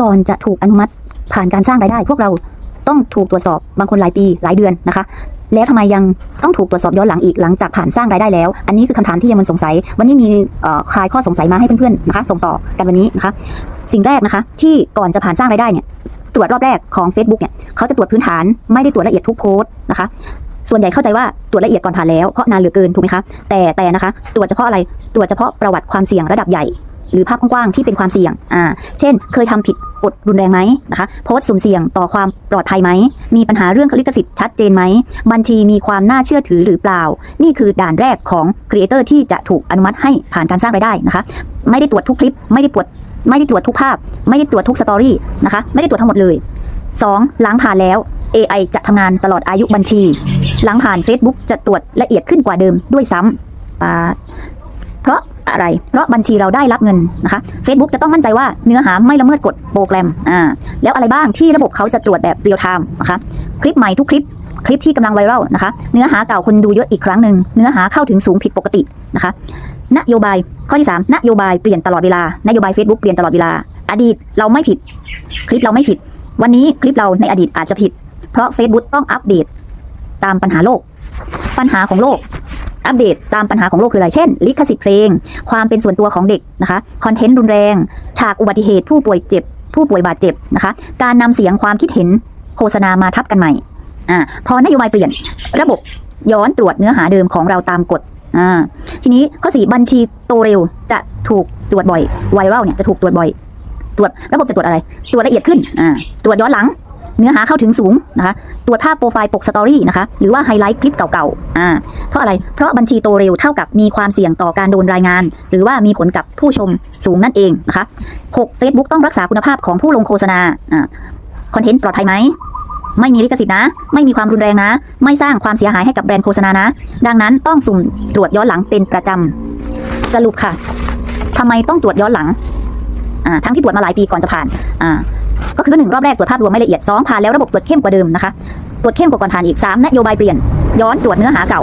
ก่อนจะถูกอนุมัติผ่านการสร้างรายได้ พวกเราต้องถูกตรวจสอบบางคนหลายปีหลายเดือนนะคะ แล้วทำไมยังต้องถูกตรวจสอบย้อนหลังอีกหลังจากผ่านสร้างรายได้แล้ว อันนี้คือคำถามที่ยังมันสงสัย วันนี้มีคลายข้อสงสัยมาให้เพื่อนๆนะคะ ส่งต่อกันวันนี้นะคะ สิ่งแรกนะคะ ที่ก่อนจะผ่านสร้างรายได้เนี่ยตรวจรอบแรกของ Facebook เนี่ยเขาจะตรวจพื้นฐานไม่ได้ตรวจละเอียดทุกโพสต์นะคะ ส่วนใหญ่เข้าใจว่าตรวจละเอียดก่อนผ่านแล้วเพราะนานเหลือเกินถูกไหมคะแต่แต่นะคะ ตรวจเฉพาะอะไรตรวจเฉพาะประวัติความเสี่ยงระดับใหญ่ หรือภาพกว้างๆที่เป็นความเสี่ยง อ่า เช่น เคยทำผิดกฎรุนแรงไหมนะคะ โพสต์สุ่มเสี่ยงต่อความปลอดภัยไหม มีปัญหาเรื่องลิขสิทธิ์ชัดเจนไหม บัญชีมีความน่าเชื่อถือหรือเปล่า นี่คือด่านแรกของครีเอเตอร์ที่จะถูกอนุมัติให้ผ่านการสร้างรายได้นะคะ ไม่ได้ตรวจทุกคลิป ไม่ได้ตรวจ ไม่ได้ตรวจทุกภาพ ไม่ได้ตรวจทุกสตอรี่นะคะ ไม่ได้ตรวจทั้งหมดเลย 2. หลังผ่านแล้ว AI จะทำงานตลอดอายุบัญชี หลังผ่าน Facebook จะตรวจละเอียดขึ้นกว่าเดิมด้วยซ้ำอ่า เพราะอะไร เพราะบัญชีเราได้รับเงินนะคะ Facebook จะต้องมั่นใจว่าเนื้อหาไม่ละเมิดกฎโปรแกรมอ่าแล้วอะไรบ้างที่ระบบเขาจะตรวจแบบเรียลไทม์นะคะ คลิปใหม่ทุกคลิปคลิปที่กำลังไวรัลนะคะ เนื้อหาเก่าคนดูเยอะอีกครั้งหนึ่งเนื้อหาเข้าถึงสูงผิดปกตินะคะ นโยบายข้อที่ 3 นโยบายเปลี่ยนตลอดเวลานโยบาย Facebook เปลี่ยนตลอดเวลา อดีตเราไม่ผิด คลิปเราไม่ผิด วันนี้คลิปเราในอดีตอาจจะผิด เพราะ Facebook ต้องอัปเดตตามปัญหาโลก ปัญหาของโลก อัปเดตตามปัญหาของโลกคืออะไร เช่น ลิขสิทธิ์เพลง ความเป็นส่วนตัวของเด็กนะคะคอนเทนต์รุนแรง ฉากอุบัติเหตุผู้ป่วยเจ็บ ผู้ป่วยบาดเจ็บนะคะ การนำเสียงความคิดเห็นโฆษณามาทับกันใหม่อ่าพอนโยบายเปลี่ยน ระบบย้อนตรวจเนื้อหาเดิมของเราตามกฎอ่าทีนี้ข้อสี่บัญชีโตเร็วจะถูกตรวจบ่อยไวรัลเนี่ยจะถูกตรวจบ่อย ตรวจระบบจะตรวจอะไร ตรวจละเอียดขึ้นอ่าตรวจย้อนหลัง เนื้อหาเข้าถึงสูงนะคะตรวจภาพโปรไฟล์ปกสตอรี่นะคะหรือว่าไฮไลท์คลิปเก่าๆอ่าเพราะอะไรเพราะบัญชีโตเร็วเท่ากับมีความเสี่ยงต่อการโดนรายงาน หรือว่ามีผลกับผู้ชมสูงนั่นเองนะคะ 6. Facebook ต้องรักษาคุณภาพของผู้ลงโฆษณาอ่าคอนเทนต์ปลอดภัยไหมไม่มีลิขสิทธิ์นะ ไม่มีความรุนแรงนะ ไม่สร้างความเสียหายให้กับแบรนด์โฆษณานะ ดังนั้นต้องสุ่มตรวจย้อนหลังเป็นประจำ สรุปค่ะทำไมต้องตรวจย้อนหลังอ่าทั้งที่ตรวจมาหลายปีก่อนจะผ่านอ่า ก็คือหนึ่งรอบแรกตรวจภาพรวมไม่ละเอียดสองผ่านแล้วระบบตรวจเข้มกว่าเดิมนะคะ ตรวจเข้มกว่าก่อนผ่านอีกสามนโยบายเปลี่ยน ย้อนตรวจเนื้อหาเก่า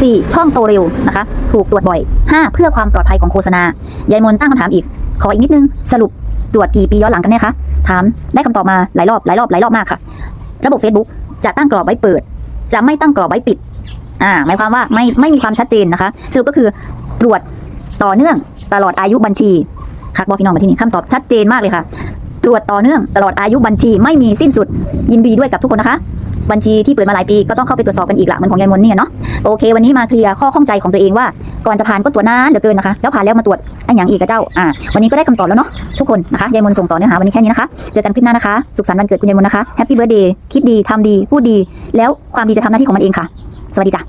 สี่ช่องโตเร็วนะคะ ถูกตรวจบ่อยห้าเพื่อความปลอดภัยของโฆษณายายมนตั้งคำถามอีก ขออีกนิดนึง สรุปตรวจกี่ปีย้อนหลังกันแน่คะ ถาม ได้คำตอบมาหลายรอบหลายรอบหลายรอบมากค่ะ ระบบ Facebook จะตั้งกรอบไว้เปิด จะไม่ตั้งกรอบไว้ปิด อ่า หมายความว่าไม่ไม่มีความชัดเจนนะคะ สรุปก็คือตรวจต่อเนื่องตลอดอายุบัญชีค่ะบอกพี่น้องมาที่นี่คำตอบชัดเจนมากเลยค่ะ รวจต่อเนื่องตลอดอายุบัญชีไม่มีสิ้นสุด ยินดีด้วยกับทุกคนนะคะ บัญชีที่เปิดมาหลายปีก็ต้องเข้าไปตรวจสอบกันอีกละเหมือนของยายมนเนี่ยเนาะโอเค วันนี้มาเคลียร์ข้อข้องใจของตัวเองว่าก่อนจะผ่านก็ตรวจนานเหลือเกินนะคะ แล้วผ่านแล้วมาตรวจไอ้อย่างอีกกับเจ้าอ่าวันนี้ก็ได้คำตอบแล้วเนาะทุกคนนะคะยายมนส่งต่อเนื้อหาวันนี้แค่นี้นะคะเจอกันคลิปหน้านะคะ สุขสันต์วันเกิดคุณยายมนนะคะแฮปปี้เบิร์ดเดย์คิดดีทำดีพูดดี แล้วความดีจะทำหน้าที่ของมันเองค่ะ สวัสดีจ้ะ